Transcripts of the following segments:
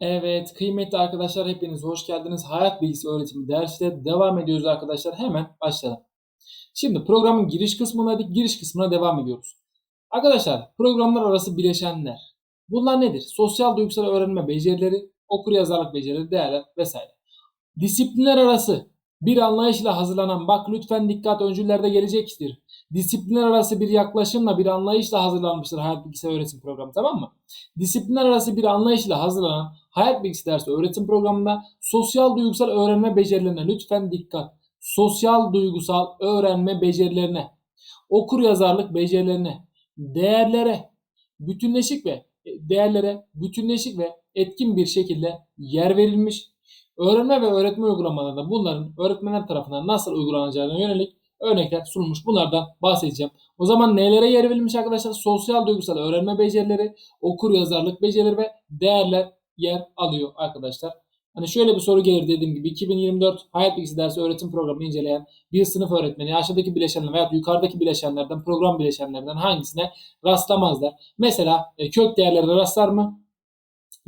Evet, kıymetli arkadaşlar hepiniz hoş geldiniz. Hayat bilgisi öğretimi dersine devam ediyoruz arkadaşlar. Hemen başlayalım. Şimdi programın giriş kısmındaydık. Giriş kısmına devam ediyoruz. Arkadaşlar programlar arası bileşenler. Bunlar nedir? Sosyal duygusal öğrenme becerileri, okur yazarlık becerileri, değerler vesaire. Disiplinler arası bir anlayışla hazırlanan, bak lütfen dikkat öncüllerde gelecektir. Disiplinler arası bir yaklaşımla bir anlayışla hazırlanmıştır hayat bilgisi öğretim programı tamam mı? Disiplinler arası bir anlayışla hazırlanan hayat bilgisi dersi öğretim programında sosyal duygusal öğrenme becerilerine lütfen dikkat. Sosyal duygusal öğrenme becerilerine, okur yazarlık becerilerine, değerlere, bütünleşik ve değerlere bütünleşik ve etkin bir şekilde yer verilmiş. Öğrenme ve öğretme uygulamalarında bunların öğretmenler tarafından nasıl uygulanacağına yönelik örnekler sunulmuş. Bunlardan bahsedeceğim. O zaman nelere yer verilmiş arkadaşlar? Sosyal duygusal öğrenme becerileri, okur yazarlık becerileri ve değerler yer alıyor arkadaşlar. Hani şöyle bir soru gelir dediğim gibi 2024 Hayat Bilgisi dersi öğretim programını inceleyen bir sınıf öğretmeni aşağıdaki bileşenler veya yukarıdaki bileşenlerden program bileşenlerden hangisine rastlamazlar? Mesela e, kök değerlere rastlar mı?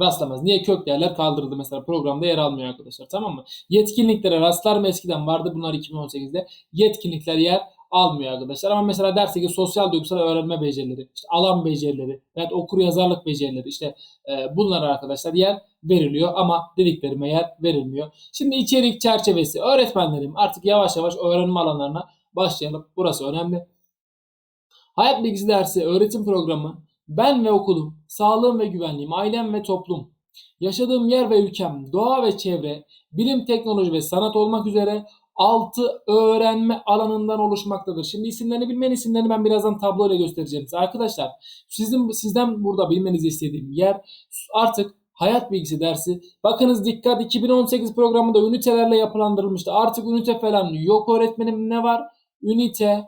Rastlamaz. Niye kök değerler kaldırıldı mesela programda yer almıyor arkadaşlar tamam mı? Yetkinliklere rastlar mı eskiden vardı bunlar 2018'de. Yetkinlikler yer almıyor arkadaşlar. Ama mesela derse ki sosyal duygusal öğrenme becerileri, işte alan becerileri, veya okur yazarlık becerileri işte e, bunlara arkadaşlar yer veriliyor ama dediklerime yer verilmiyor. Şimdi içerik çerçevesi öğretmenlerim artık yavaş yavaş öğrenme alanlarına başlayalım. Burası önemli. Hayat bilgisi dersi öğretim programı ben ve okulum, sağlığım ve güvenliğim, ailem ve toplum, yaşadığım yer ve ülkem, doğa ve çevre, bilim, teknoloji ve sanat olmak üzere 6 öğrenme alanından oluşmaktadır. Şimdi isimlerini bilmeyen isimlerini ben birazdan tabloyla göstereceğim size. Arkadaşlar sizin sizden burada bilmenizi istediğim yer artık hayat bilgisi dersi. Bakınız dikkat 2018 programında ünitelerle yapılandırılmıştı. Artık ünite falan yok öğretmenim ne var? Ünite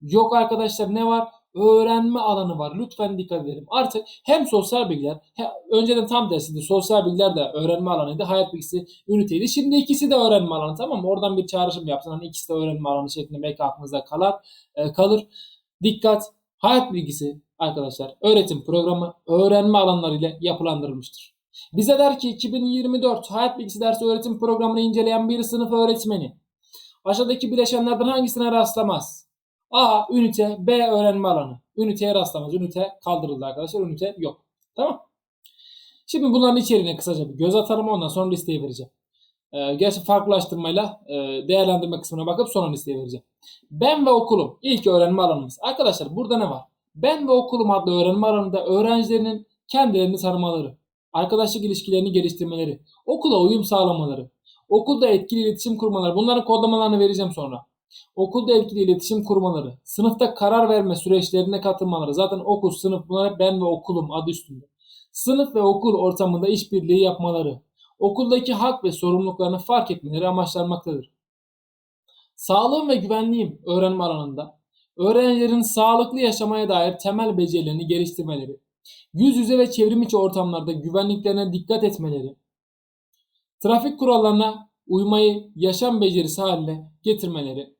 yok arkadaşlar ne var? Öğrenme alanı var. Lütfen dikkat edelim. Artık hem sosyal bilgiler, he, önceden tam tersiydi. Sosyal bilgiler de öğrenme alanıydı. Hayat bilgisi üniteydi. Şimdi ikisi de öğrenme alanı tamam mı? Oradan bir çağrışım yapsın. Hani ikisi de öğrenme alanı şeklinde belki aklınızda kalar, e, kalır. Dikkat. Hayat bilgisi arkadaşlar öğretim programı öğrenme alanları ile yapılandırılmıştır. Bize der ki 2024 hayat bilgisi dersi öğretim programını inceleyen bir sınıf öğretmeni aşağıdaki bileşenlerden hangisine rastlamaz? A ünite, B öğrenme alanı. Üniteye rastlamaz. Ünite kaldırıldı arkadaşlar. Ünite yok. Tamam. Şimdi bunların içeriğine kısaca bir göz atalım. Ondan sonra listeyi vereceğim. Ee, gerçi farklılaştırmayla e, değerlendirme kısmına bakıp sonra listeyi vereceğim. Ben ve okulum ilk öğrenme alanımız. Arkadaşlar burada ne var? Ben ve okulum adlı öğrenme alanında öğrencilerinin kendilerini tanımaları, arkadaşlık ilişkilerini geliştirmeleri, okula uyum sağlamaları, okulda etkili iletişim kurmaları. Bunların kodlamalarını vereceğim sonra. Okulda etkili iletişim kurmaları, sınıfta karar verme süreçlerine katılmaları. Zaten okul, sınıf bunlar hep ben ve okulum adı üstünde. Sınıf ve okul ortamında işbirliği yapmaları, okuldaki hak ve sorumluluklarını fark etmeleri amaçlanmaktadır. Sağlığım ve güvenliğim öğrenme alanında öğrencilerin sağlıklı yaşamaya dair temel becerilerini geliştirmeleri, yüz yüze ve çevrim içi ortamlarda güvenliklerine dikkat etmeleri, trafik kurallarına uymayı yaşam becerisi haline getirmeleri,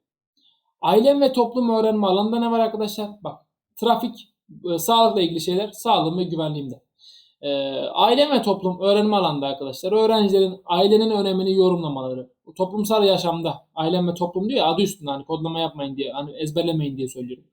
Ailem ve toplum öğrenme alanında ne var arkadaşlar? Bak trafik, e, sağlıkla ilgili şeyler sağlığım ve güvenliğimde. E, aile ve toplum öğrenme alanında arkadaşlar öğrencilerin ailenin önemini yorumlamaları. Toplumsal yaşamda ailem ve toplum diyor ya adı üstünde hani kodlama yapmayın diye hani ezberlemeyin diye söylüyorum.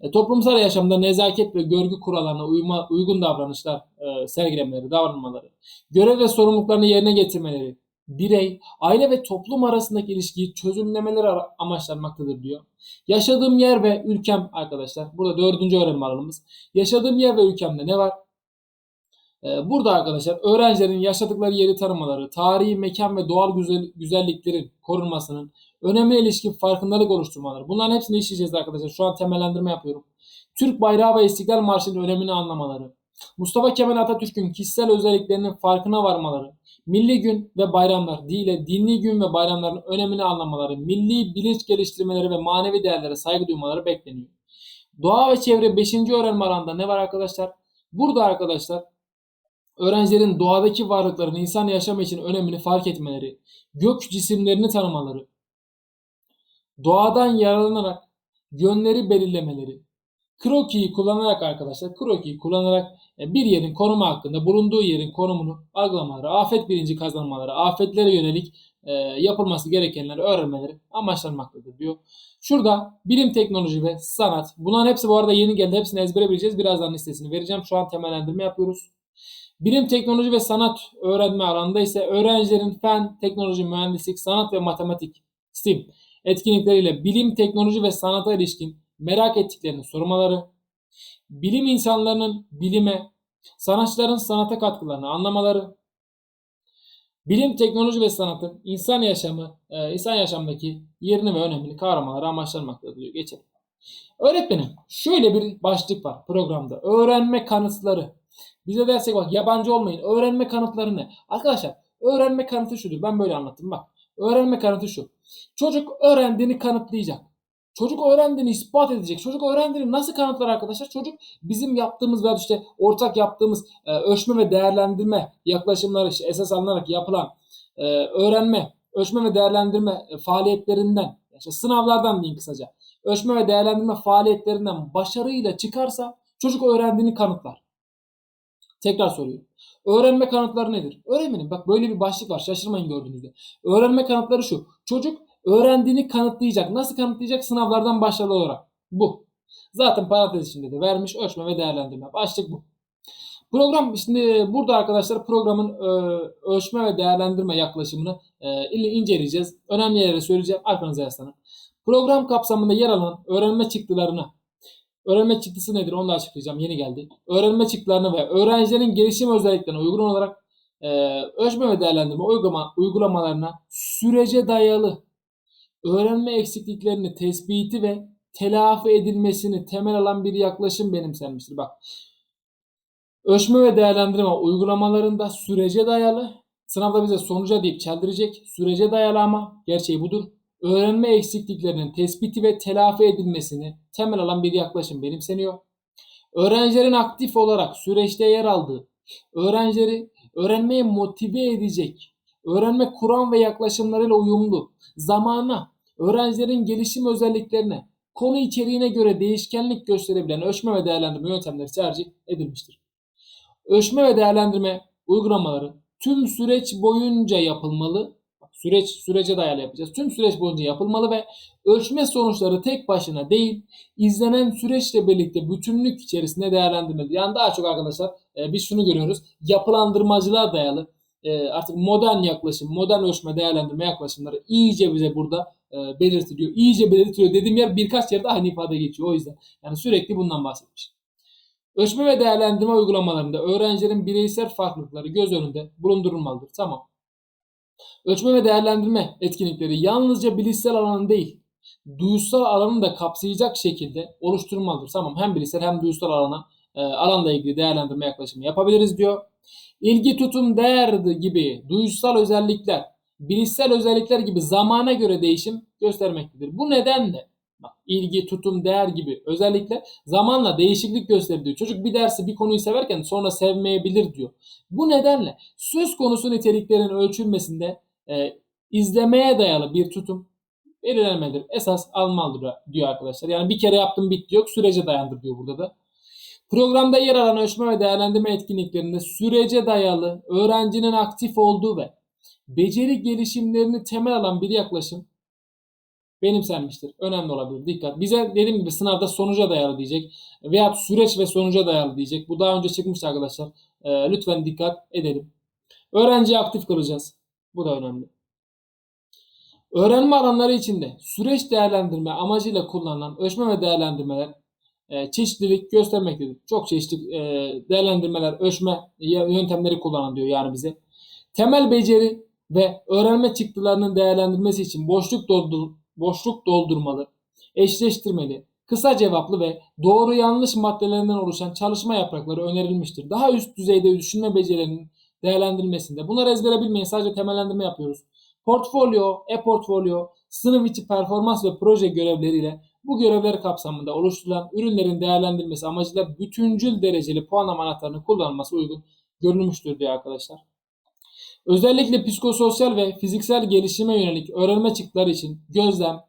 E, toplumsal yaşamda nezaket ve görgü kurallarına uyma, uygun davranışlar e, sergilemeleri, davranmaları, görev ve sorumluluklarını yerine getirmeleri, birey, aile ve toplum arasındaki ilişkiyi çözümlemeleri amaçlanmaktadır diyor. Yaşadığım yer ve ülkem arkadaşlar. Burada dördüncü öğrenme alanımız. Yaşadığım yer ve ülkemde ne var? Ee, burada arkadaşlar öğrencilerin yaşadıkları yeri tanımaları, tarihi mekan ve doğal güzel, güzelliklerin korunmasının önemli ilişkin farkındalık oluşturmaları. Bunların hepsini işleyeceğiz arkadaşlar. Şu an temellendirme yapıyorum. Türk bayrağı ve İstiklal Marşı'nın önemini anlamaları. Mustafa Kemal Atatürk'ün kişisel özelliklerinin farkına varmaları, milli gün ve bayramlar değil, dinli gün ve bayramların önemini anlamaları, milli bilinç geliştirmeleri ve manevi değerlere saygı duymaları bekleniyor. Doğa ve çevre 5. öğrenme alanında ne var arkadaşlar? Burada arkadaşlar öğrencilerin doğadaki varlıkların insan yaşamı için önemini fark etmeleri, gök cisimlerini tanımaları, doğadan yararlanarak yönleri belirlemeleri, Kroki'yi kullanarak arkadaşlar, kroki'yi kullanarak e, bir yerin konumu hakkında bulunduğu yerin konumunu algılamaları, afet bilinci kazanmaları, afetlere yönelik e, yapılması gerekenleri öğrenmeleri amaçlanmaktadır diyor. Şurada bilim, teknoloji ve sanat. Bunların hepsi bu arada yeni geldi. Hepsini ezbere bileceğiz. Birazdan listesini vereceğim. Şu an temellendirme yapıyoruz. Bilim, teknoloji ve sanat öğrenme alanında ise öğrencilerin fen, teknoloji, mühendislik, sanat ve matematik STEM etkinlikleriyle bilim, teknoloji ve sanata ilişkin merak ettiklerini sormaları, bilim insanlarının bilime, sanatçıların sanata katkılarını anlamaları, bilim, teknoloji ve sanatın insan yaşamı, e, insan yaşamındaki yerini ve önemini kavramaları amaçlanmaktadır diyor. Geçelim. Öğretmenim şöyle bir başlık var programda. Öğrenme kanıtları. Bize dersek bak yabancı olmayın. Öğrenme kanıtları ne? Arkadaşlar öğrenme kanıtı şudur. Ben böyle anlattım bak. Öğrenme kanıtı şu. Çocuk öğrendiğini kanıtlayacak. Çocuk öğrendiğini ispat edecek. Çocuk öğrendiğini nasıl kanıtlar arkadaşlar? Çocuk bizim yaptığımız veya işte ortak yaptığımız e, ölçme ve değerlendirme yaklaşımları işte esas alınarak yapılan e, öğrenme, ölçme ve değerlendirme e, faaliyetlerinden, işte sınavlardan diyeyim kısaca, ölçme ve değerlendirme faaliyetlerinden başarıyla çıkarsa çocuk öğrendiğini kanıtlar. Tekrar soruyorum. Öğrenme kanıtları nedir? Öğrenmenin bak böyle bir başlık var şaşırmayın gördüğünüzde. Öğrenme kanıtları şu. Çocuk öğrendiğini kanıtlayacak. Nasıl kanıtlayacak? Sınavlardan başarılı olarak. Bu. Zaten parantez içinde de vermiş ölçme ve değerlendirme. Başlık bu. Program şimdi burada arkadaşlar programın e, ölçme ve değerlendirme yaklaşımını e, inceleyeceğiz. Önemli yerleri söyleyeceğim. Arkanıza yaslanın. Program kapsamında yer alan öğrenme çıktılarını Öğrenme çıktısı nedir onu da açıklayacağım. Yeni geldi. Öğrenme çıktılarını ve öğrencilerin gelişim özelliklerine uygun olarak e, ölçme ve değerlendirme uygulama, uygulamalarına sürece dayalı öğrenme eksikliklerini tespiti ve telafi edilmesini temel alan bir yaklaşım benimsenmiştir. Bak ölçme ve değerlendirme uygulamalarında sürece dayalı sınavda bize sonuca deyip çeldirecek sürece dayalı ama gerçeği budur öğrenme eksikliklerinin tespiti ve telafi edilmesini temel alan bir yaklaşım benimseniyor. Öğrencilerin aktif olarak süreçte yer aldığı, öğrencileri öğrenmeye motive edecek, öğrenme kuram ve yaklaşımlarıyla uyumlu, zamana, öğrencilerin gelişim özelliklerine, konu içeriğine göre değişkenlik gösterebilen ölçme ve değerlendirme yöntemleri tercih edilmiştir. Ölçme ve değerlendirme uygulamaları tüm süreç boyunca yapılmalı süreç sürece dayalı yapacağız. Tüm süreç boyunca yapılmalı ve ölçme sonuçları tek başına değil, izlenen süreçle birlikte bütünlük içerisinde değerlendirmeli. Yani daha çok arkadaşlar e, biz şunu görüyoruz. Yapılandırmacılığa dayalı e, artık modern yaklaşım, modern ölçme değerlendirme yaklaşımları iyice bize burada e, belirtiliyor. İyice belirtiliyor dediğim yer birkaç yerde aynı ifade geçiyor. O yüzden yani sürekli bundan bahsetmiş. Ölçme ve değerlendirme uygulamalarında öğrencilerin bireysel farklılıkları göz önünde bulundurulmalıdır. Tamam. Ölçme ve değerlendirme etkinlikleri yalnızca bilişsel alanın değil, duysal alanı da kapsayacak şekilde oluşturulmalıdır. Tamam hem bilişsel hem duysal alana e, alanla ilgili değerlendirme yaklaşımı yapabiliriz diyor. İlgi, tutum, değer gibi duysal özellikler, bilişsel özellikler gibi zamana göre değişim göstermektedir. Bu nedenle bak, ilgi, tutum, değer gibi özellikle zamanla değişiklik gösteriyor. Çocuk bir dersi bir konuyu severken sonra sevmeyebilir diyor. Bu nedenle söz konusu niteliklerin ölçülmesinde e, izlemeye dayalı bir tutum belirlenmedir. Esas almalıdır diyor arkadaşlar. Yani bir kere yaptım bitti yok sürece dayandır diyor burada da. Programda yer alan ölçme ve değerlendirme etkinliklerinde sürece dayalı öğrencinin aktif olduğu ve beceri gelişimlerini temel alan bir yaklaşım benimsenmiştir. Önemli olabilir. Dikkat. Bize dediğim gibi sınavda sonuca dayalı diyecek veya süreç ve sonuca dayalı diyecek. Bu daha önce çıkmıştı arkadaşlar. E, lütfen dikkat edelim. Öğrenciyi aktif kılacağız. Bu da önemli. Öğrenme alanları içinde süreç değerlendirme amacıyla kullanılan ölçme ve değerlendirmeler e, çeşitlilik göstermektedir. Çok çeşitli e, değerlendirmeler, ölçme yöntemleri kullanılıyor diyor yani bize. Temel beceri ve öğrenme çıktılarının değerlendirmesi için boşluk doldur boşluk doldurmalı, eşleştirmeli, kısa cevaplı ve doğru yanlış maddelerinden oluşan çalışma yaprakları önerilmiştir. Daha üst düzeyde düşünme becerilerinin değerlendirilmesinde. Bunları ezbere bilmeyin sadece temellendirme yapıyoruz. Portfolyo, e-portfolyo, sınıf içi performans ve proje görevleriyle bu görevler kapsamında oluşturulan ürünlerin değerlendirilmesi amacıyla bütüncül dereceli puanlama anahtarının kullanılması uygun görülmüştür diye arkadaşlar. Özellikle psikososyal ve fiziksel gelişime yönelik öğrenme çıktıları için gözlem,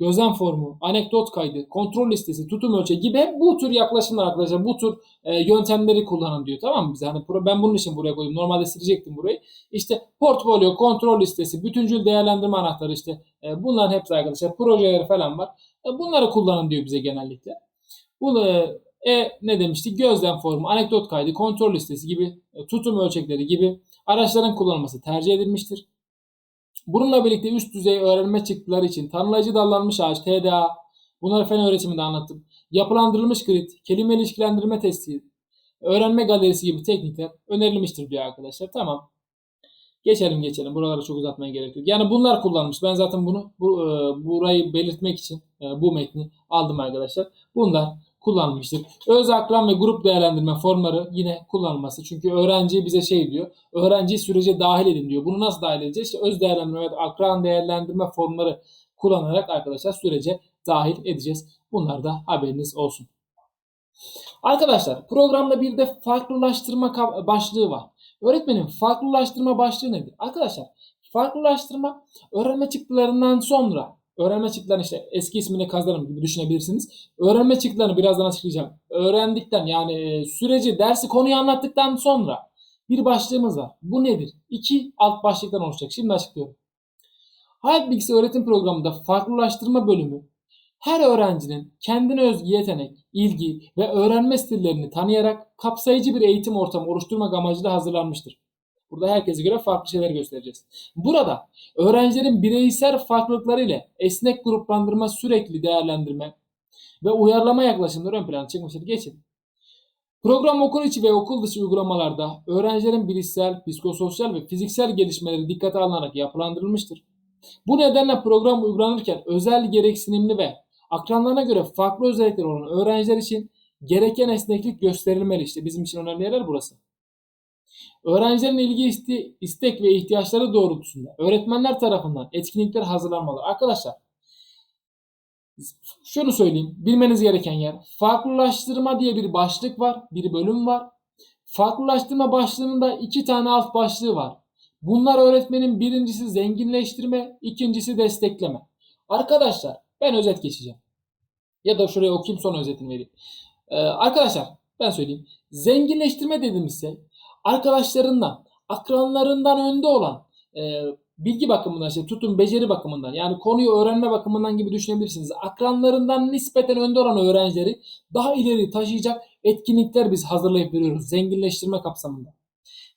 gözlem formu, anekdot kaydı, kontrol listesi, tutum ölçeği gibi hep bu tür yaklaşımlar arkadaşlar. Bu tür e, yöntemleri kullanın diyor. Tamam mı bize? Hani ben bunun için buraya koydum. Normalde silecektim burayı. İşte portfolyo, kontrol listesi, bütüncül değerlendirme anahtarı işte e, bunların hepsi arkadaşlar. Projeleri falan var. E, bunları kullanın diyor bize genellikle. Bunu e, ne demiştik? Gözlem formu, anekdot kaydı, kontrol listesi gibi, e, tutum ölçekleri gibi araçların kullanılması tercih edilmiştir. Bununla birlikte üst düzey öğrenme çıktıları için tanımlayıcı dallanmış ağaç, TDA, bunları fen öğretiminde anlattım. Yapılandırılmış grid, kelime ilişkilendirme testi, öğrenme galerisi gibi teknikler önerilmiştir diyor arkadaşlar. Tamam. Geçelim geçelim. Buraları çok uzatmaya gerek yok. Yani bunlar kullanmış. Ben zaten bunu bu, e, burayı belirtmek için e, bu metni aldım arkadaşlar. Bunlar kullanılmıştır. Öz akran ve grup değerlendirme formları yine kullanılması. Çünkü öğrenci bize şey diyor. Öğrenciyi sürece dahil edin diyor. Bunu nasıl dahil edeceğiz? İşte öz değerlendirme ve akran değerlendirme formları kullanarak arkadaşlar sürece dahil edeceğiz. Bunlar da haberiniz olsun. Arkadaşlar programda bir de farklılaştırma başlığı var. Öğretmenin farklılaştırma başlığı nedir? Arkadaşlar farklılaştırma öğrenme çıktılarından sonra öğrenme çıktılarını işte eski ismini kazanım gibi düşünebilirsiniz. Öğrenme çıktılarını birazdan açıklayacağım. Öğrendikten yani e, süreci dersi konuyu anlattıktan sonra bir başlığımız var. Bu nedir? İki alt başlıktan oluşacak. Şimdi açıklıyorum. Hayat Bilgisi Öğretim Programı'nda farklılaştırma bölümü her öğrencinin kendine özgü yetenek, ilgi ve öğrenme stillerini tanıyarak kapsayıcı bir eğitim ortamı oluşturmak amacıyla hazırlanmıştır. Burada herkese göre farklı şeyler göstereceğiz. Burada öğrencilerin bireysel farklılıkları ile esnek gruplandırma, sürekli değerlendirme ve uyarlama yaklaşımları ön plana çıkmıştır. Geçin. Program okul içi ve okul dışı uygulamalarda öğrencilerin bilişsel, psikososyal ve fiziksel gelişmeleri dikkate alınarak yapılandırılmıştır. Bu nedenle program uygulanırken özel gereksinimli ve akranlarına göre farklı özellikleri olan öğrenciler için gereken esneklik gösterilmeli. İşte bizim için önemli yerler burası. Öğrencilerin ilgi iste, istek ve ihtiyaçları doğrultusunda öğretmenler tarafından etkinlikler hazırlanmalı. Arkadaşlar şunu söyleyeyim. Bilmeniz gereken yer farklılaştırma diye bir başlık var. Bir bölüm var. Farklılaştırma başlığının da iki tane alt başlığı var. Bunlar öğretmenin birincisi zenginleştirme, ikincisi destekleme. Arkadaşlar ben özet geçeceğim. Ya da şuraya okuyayım sonra özetini vereyim. Ee, arkadaşlar ben söyleyeyim. Zenginleştirme dediğimizse arkadaşlarından, akranlarından önde olan e, bilgi bakımından işte tutun beceri bakımından yani konuyu öğrenme bakımından gibi düşünebilirsiniz. Akranlarından nispeten önde olan öğrencileri daha ileri taşıyacak etkinlikler biz hazırlayıp veriyoruz zenginleştirme kapsamında.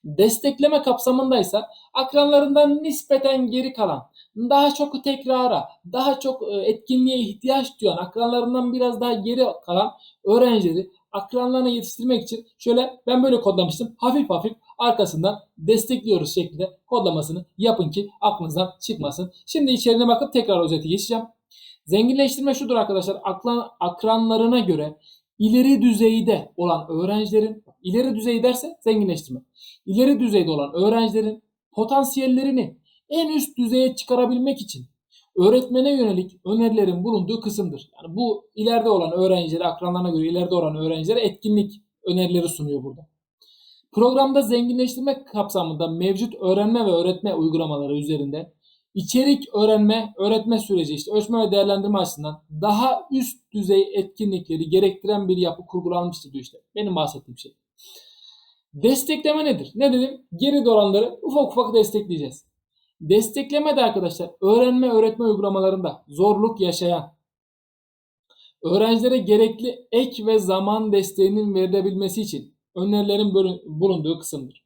Destekleme kapsamındaysa akranlarından nispeten geri kalan, daha çok tekrara, daha çok e, etkinliğe ihtiyaç duyan, akranlarından biraz daha geri kalan öğrencileri akranlarına yetiştirmek için şöyle ben böyle kodlamıştım. Hafif hafif arkasından destekliyoruz şeklinde kodlamasını yapın ki aklınızdan çıkmasın. Şimdi içeriğine bakıp tekrar özeti geçeceğim. Zenginleştirme şudur arkadaşlar. Akran, akranlarına göre ileri düzeyde olan öğrencilerin ileri düzey derse zenginleştirme. İleri düzeyde olan öğrencilerin potansiyellerini en üst düzeye çıkarabilmek için öğretmene yönelik önerilerin bulunduğu kısımdır. Yani bu ileride olan öğrencilere, akranlarına göre ileride olan öğrencilere etkinlik önerileri sunuyor burada. Programda zenginleştirme kapsamında mevcut öğrenme ve öğretme uygulamaları üzerinde içerik öğrenme, öğretme süreci işte ölçme ve değerlendirme açısından daha üst düzey etkinlikleri gerektiren bir yapı kurgulanmıştır diyor işte. Benim bahsettiğim şey. Destekleme nedir? Ne dedim? Geri olanları ufak ufak destekleyeceğiz. Destekleme de arkadaşlar öğrenme öğretme uygulamalarında zorluk yaşayan öğrencilere gerekli ek ve zaman desteğinin verilebilmesi için önerilerin bulunduğu kısımdır.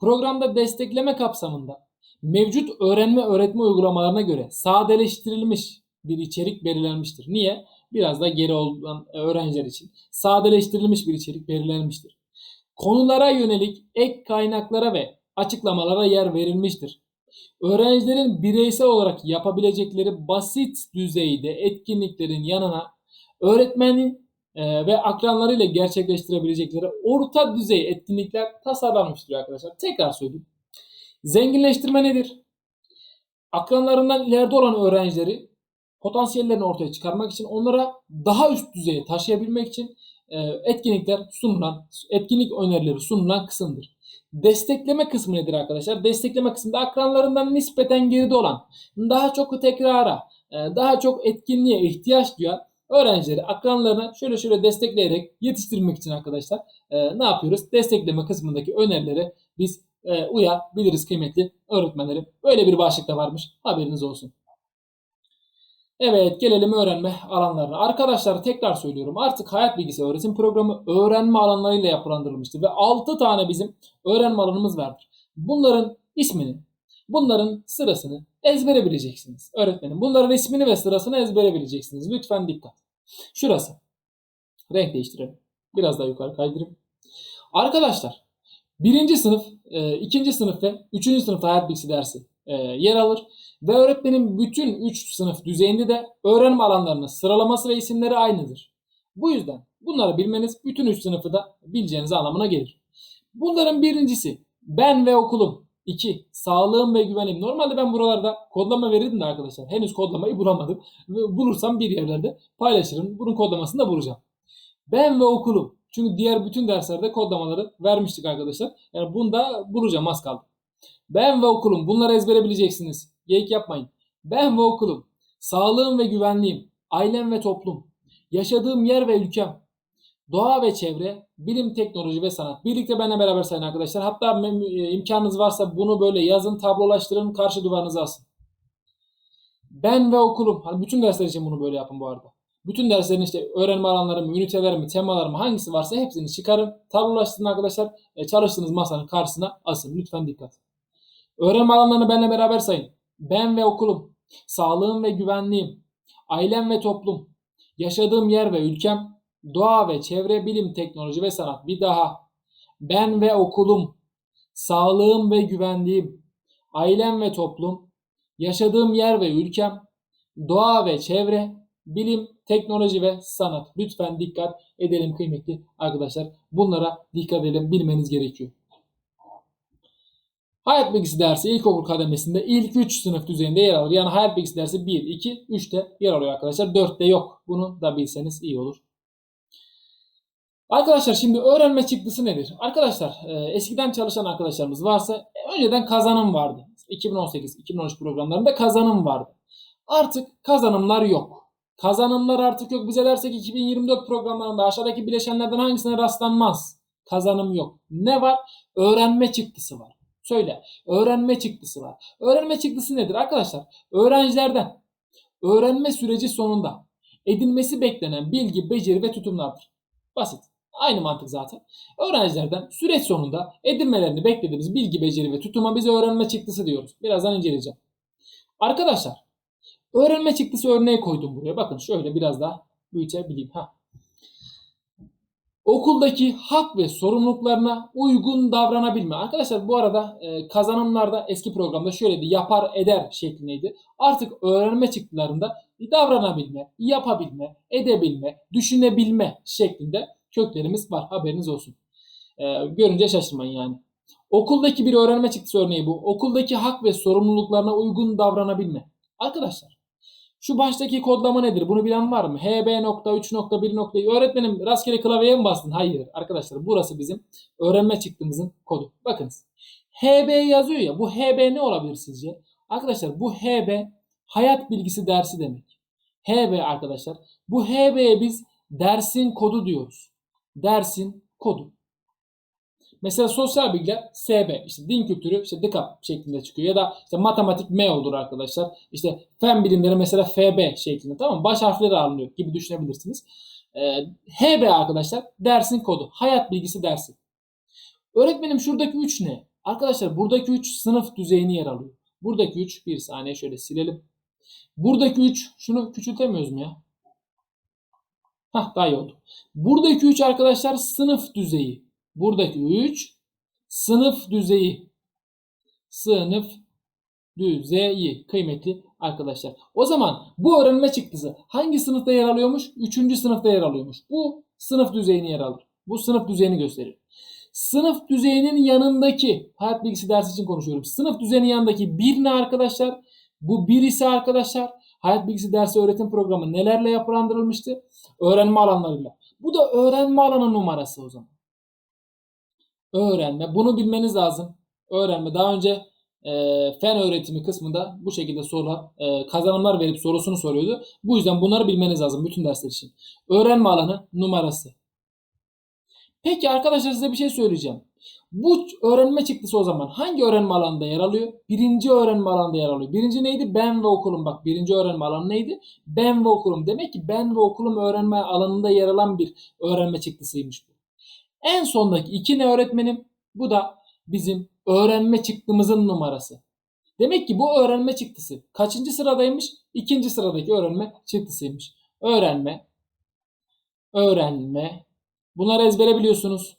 Programda destekleme kapsamında mevcut öğrenme öğretme uygulamalarına göre sadeleştirilmiş bir içerik belirlenmiştir. Niye? Biraz da geri olan öğrenciler için sadeleştirilmiş bir içerik belirlenmiştir. Konulara yönelik ek kaynaklara ve açıklamalara yer verilmiştir. Öğrencilerin bireysel olarak yapabilecekleri basit düzeyde etkinliklerin yanına öğretmenin e, ve akranlarıyla gerçekleştirebilecekleri orta düzey etkinlikler tasarlanmıştır arkadaşlar. Tekrar söyleyeyim. Zenginleştirme nedir? Akranlarından ileride olan öğrencileri potansiyellerini ortaya çıkarmak için onlara daha üst düzeye taşıyabilmek için e, etkinlikler sunulan, etkinlik önerileri sunulan kısımdır. Destekleme kısmı nedir arkadaşlar? Destekleme kısmında akranlarından nispeten geride olan, daha çok tekrara, e, daha çok etkinliğe ihtiyaç duyan öğrencileri, akranlarını şöyle şöyle destekleyerek yetiştirmek için arkadaşlar e, ne yapıyoruz? Destekleme kısmındaki önerileri biz e, uyabiliriz kıymetli öğretmenlerim. Böyle bir başlık da varmış. Haberiniz olsun. Evet gelelim öğrenme alanlarına. Arkadaşlar tekrar söylüyorum artık hayat bilgisi öğretim programı öğrenme alanlarıyla yapılandırılmıştır. Ve 6 tane bizim öğrenme alanımız vardır. Bunların ismini, bunların sırasını ezbere bileceksiniz. Öğretmenim bunların ismini ve sırasını ezbere bileceksiniz. Lütfen dikkat. Şurası. Renk değiştirelim. Biraz daha yukarı kaydırayım. Arkadaşlar birinci sınıf, e, ikinci sınıf ve üçüncü sınıfta hayat bilgisi dersi e, yer alır. Ve öğretmenin bütün 3 sınıf düzeyinde de öğrenme alanlarının sıralaması ve isimleri aynıdır. Bu yüzden bunları bilmeniz bütün 3 sınıfı da bileceğiniz anlamına gelir. Bunların birincisi ben ve okulum. 2. Sağlığım ve güvenim. Normalde ben buralarda kodlama verirdim de arkadaşlar. Henüz kodlamayı bulamadım. Bulursam bir yerlerde paylaşırım. Bunun kodlamasını da bulacağım. Ben ve okulum. Çünkü diğer bütün derslerde kodlamaları vermiştik arkadaşlar. Yani bunu da bulacağım az kaldı. Ben ve okulum. Bunları ezbere bileceksiniz. Geyik yapmayın. Ben ve okulum. Sağlığım ve güvenliğim. Ailem ve toplum. Yaşadığım yer ve ülkem. Doğa ve çevre, bilim, teknoloji ve sanat. Birlikte benimle beraber sayın arkadaşlar. Hatta e, imkanınız varsa bunu böyle yazın, tablolaştırın, karşı duvarınıza asın. Ben ve okulum. Hani bütün dersler için bunu böyle yapın bu arada. Bütün derslerin işte öğrenme alanları mı, üniteler mi, temalar mı hangisi varsa hepsini çıkarın. Tablolaştırın arkadaşlar. E, çalıştığınız masanın karşısına asın. Lütfen dikkat. Öğrenme alanlarını benimle beraber sayın. Ben ve okulum. Sağlığım ve güvenliğim. Ailem ve toplum. Yaşadığım yer ve ülkem. Doğa ve çevre, bilim, teknoloji ve sanat. Bir daha. Ben ve okulum. Sağlığım ve güvenliğim. Ailem ve toplum. Yaşadığım yer ve ülkem. Doğa ve çevre, bilim, teknoloji ve sanat. Lütfen dikkat edelim kıymetli arkadaşlar. Bunlara dikkat edelim, bilmeniz gerekiyor. Hayat bilgisi dersi ilkokul kademesinde ilk 3 sınıf düzeyinde yer alır. Yani hayat bilgisi dersi 1, 2, 3'te yer alıyor arkadaşlar. 4'te yok. Bunu da bilseniz iyi olur. Arkadaşlar şimdi öğrenme çıktısı nedir? Arkadaşlar e, eskiden çalışan arkadaşlarımız varsa önceden kazanım vardı. 2018-2013 programlarında kazanım vardı. Artık kazanımlar yok. Kazanımlar artık yok. Bize dersek 2024 programlarında aşağıdaki bileşenlerden hangisine rastlanmaz? Kazanım yok. Ne var? Öğrenme çıktısı var. Söyle. Öğrenme çıktısı var. Öğrenme çıktısı nedir arkadaşlar? Öğrencilerden öğrenme süreci sonunda edinmesi beklenen bilgi, beceri ve tutumlardır. Basit. Aynı mantık zaten. Öğrencilerden süreç sonunda edinmelerini beklediğimiz bilgi, beceri ve tutuma biz öğrenme çıktısı diyoruz. Birazdan inceleyeceğim. Arkadaşlar öğrenme çıktısı örneği koydum buraya. Bakın şöyle biraz daha büyütebileyim. Ha. Okuldaki hak ve sorumluluklarına uygun davranabilme. Arkadaşlar bu arada e, kazanımlarda eski programda şöyleydi yapar eder şeklindeydi. Artık öğrenme çıktılarında davranabilme, yapabilme, edebilme, düşünebilme şeklinde köklerimiz var. Haberiniz olsun. E, görünce şaşırmayın yani. Okuldaki bir öğrenme çıktısı örneği bu. Okuldaki hak ve sorumluluklarına uygun davranabilme. Arkadaşlar şu baştaki kodlama nedir? Bunu bilen var mı? HB.3.1. Öğretmenim rastgele klavyeye mi bastın? Hayır arkadaşlar burası bizim öğrenme çıktığımızın kodu. Bakınız. HB yazıyor ya bu HB ne olabilir sizce? Arkadaşlar bu HB hayat bilgisi dersi demek. HB arkadaşlar. Bu HB'ye biz dersin kodu diyoruz. Dersin kodu. Mesela sosyal bilgiler SB, işte din kültürü işte DIKAP şeklinde çıkıyor. Ya da işte matematik M olur arkadaşlar. İşte fen bilimleri mesela FB şeklinde tamam mı? Baş harfleri alınıyor gibi düşünebilirsiniz. Ee, HB arkadaşlar dersin kodu. Hayat bilgisi dersi. Öğretmenim şuradaki 3 ne? Arkadaşlar buradaki 3 sınıf düzeyini yer alıyor. Buradaki 3 bir saniye şöyle silelim. Buradaki 3 şunu küçültemiyoruz mu ya? Hah daha iyi oldu. Buradaki 3 arkadaşlar sınıf düzeyi. Buradaki 3 sınıf düzeyi. Sınıf düzeyi kıymetli arkadaşlar. O zaman bu öğrenme çıktısı hangi sınıfta yer alıyormuş? 3. sınıfta yer alıyormuş. Bu sınıf düzeyini yer alır. Bu sınıf düzeyini gösterir. Sınıf düzeyinin yanındaki hayat bilgisi dersi için konuşuyorum. Sınıf düzeyinin yanındaki bir ne arkadaşlar? Bu bir ise arkadaşlar hayat bilgisi dersi öğretim programı nelerle yapılandırılmıştı? Öğrenme alanlarıyla. Bu da öğrenme alanı numarası o zaman öğrenme. Bunu bilmeniz lazım. Öğrenme. Daha önce e, fen öğretimi kısmında bu şekilde sorular, e, kazanımlar verip sorusunu soruyordu. Bu yüzden bunları bilmeniz lazım bütün dersler için. Öğrenme alanı numarası. Peki arkadaşlar size bir şey söyleyeceğim. Bu öğrenme çıktısı o zaman hangi öğrenme alanında yer alıyor? Birinci öğrenme alanında yer alıyor. Birinci neydi? Ben ve okulum. Bak birinci öğrenme alanı neydi? Ben ve okulum. Demek ki ben ve okulum öğrenme alanında yer alan bir öğrenme çıktısıymış bu. En sondaki iki ne öğretmenim? Bu da bizim öğrenme çıktımızın numarası. Demek ki bu öğrenme çıktısı kaçıncı sıradaymış? İkinci sıradaki öğrenme çıktısıymış. Öğrenme, öğrenme. Bunları ezbere biliyorsunuz.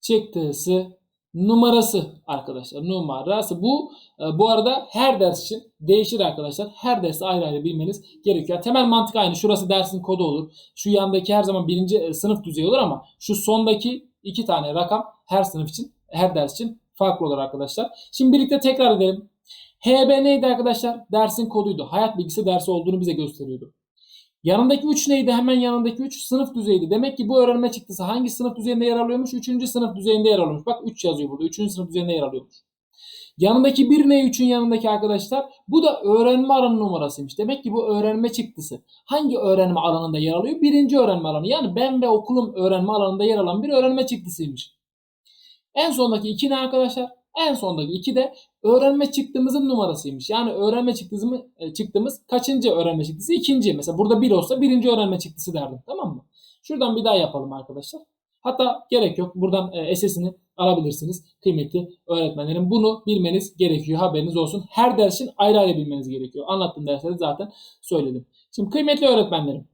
Çıktısı numarası arkadaşlar. Numarası. Bu e, bu arada her ders için değişir arkadaşlar. Her dersi ayrı ayrı bilmeniz gerekiyor. Temel mantık aynı. Şurası dersin kodu olur. Şu yandaki her zaman birinci e, sınıf düzeyi olur ama şu sondaki iki tane rakam her sınıf için, her ders için farklı olur arkadaşlar. Şimdi birlikte tekrar edelim. HB neydi arkadaşlar? Dersin koduydu. Hayat bilgisi dersi olduğunu bize gösteriyordu. Yanındaki 3 neydi? Hemen yanındaki 3 sınıf düzeyiydi. Demek ki bu öğrenme çıktısı hangi sınıf düzeyinde yer alıyormuş? 3. sınıf düzeyinde yer alıyormuş. Bak 3 yazıyor burada. 3. sınıf düzeyinde yer alıyormuş. Yanındaki 1 ne 3'ün yanındaki arkadaşlar? Bu da öğrenme alanı numarasıymış. Demek ki bu öğrenme çıktısı. Hangi öğrenme alanında yer alıyor? Birinci öğrenme alanı. Yani ben ve okulum öğrenme alanında yer alan bir öğrenme çıktısıymış. En sondaki 2 ne arkadaşlar? En sondaki 2 de öğrenme çıktığımızın numarasıymış. Yani öğrenme çıktığımız, çıktığımız kaçıncı öğrenme çıktısı? İkinci. Mesela burada 1 olsa birinci öğrenme çıktısı derdim. Tamam mı? Şuradan bir daha yapalım arkadaşlar. Hatta gerek yok. Buradan e, SS'ini alabilirsiniz. Kıymetli öğretmenlerim. Bunu bilmeniz gerekiyor. Haberiniz olsun. Her ders için ayrı ayrı bilmeniz gerekiyor. Anlattığım dersleri zaten söyledim. Şimdi kıymetli öğretmenlerim.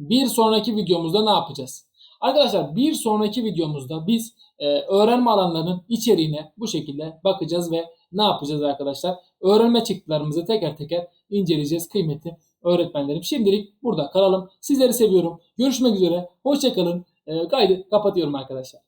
Bir sonraki videomuzda ne yapacağız? Arkadaşlar bir sonraki videomuzda biz e, öğrenme alanlarının içeriğine bu şekilde bakacağız ve ne yapacağız arkadaşlar? Öğrenme çıktılarımızı teker teker inceleyeceğiz kıymetli öğretmenlerim. Şimdilik burada kalalım. Sizleri seviyorum. Görüşmek üzere. Hoşçakalın. E, kaydı kapatıyorum arkadaşlar.